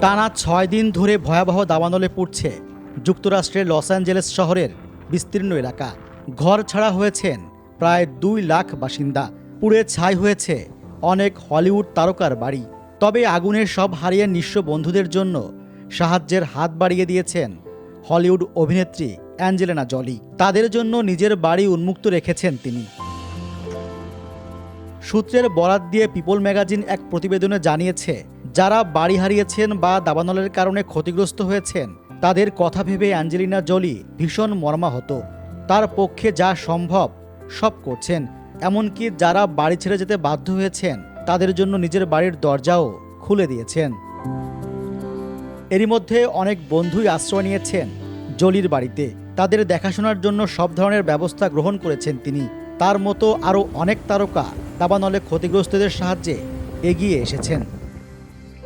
টানা ছয় দিন ধরে ভয়াবহ দাবানলে পড়ছে যুক্তরাষ্ট্রের লস অ্যাঞ্জেলেস শহরের বিস্তীর্ণ এলাকা। ঘর ছাড়া হয়েছেন প্রায় দুই লাখ বাসিন্দা। পুড়ে ছাই হয়েছে অনেক হলিউড তারকার বাড়ি। তবে আগুনের সব হারিয়ে নিঃস্ব বন্ধুদের জন্য সাহায্যের হাত বাড়িয়ে দিয়েছেন হলিউড অভিনেত্রী অ্যাঞ্জেলিনা জলি। তাদের জন্য নিজের বাড়ি উন্মুক্ত রেখেছেন তিনি। সূত্রের বরাত দিয়ে পিপল ম্যাগাজিন এক প্রতিবেদনে জানিয়েছে যারা বাড়ি হারিয়েছেন বা দাবানলের কারণে ক্ষতিগ্রস্ত হয়েছেন, তাদের কথা ভেবে অ্যাঞ্জেলিনা জলি ভীষণ মর্মাহত। তার পক্ষে যা সম্ভব, সব করছেন। এমনকি যারা বাড়ি ছেড়ে যেতে বাধ্য হয়েছেন, তাদের জন্য নিজের বাড়ির দরজাও খুলে দিয়েছেন। এরই মধ্যে অনেক বন্ধুই আশ্রয় নিয়েছেন জলির বাড়িতে। তাদের দেখাশোনার জন্য সব ধরনের ব্যবস্থা গ্রহণ করেছেন তিনি। তার মতো আরও অনেক তারকা দাবানলে ক্ষতিগ্রস্তদের সাহায্যে এগিয়ে এসেছেন।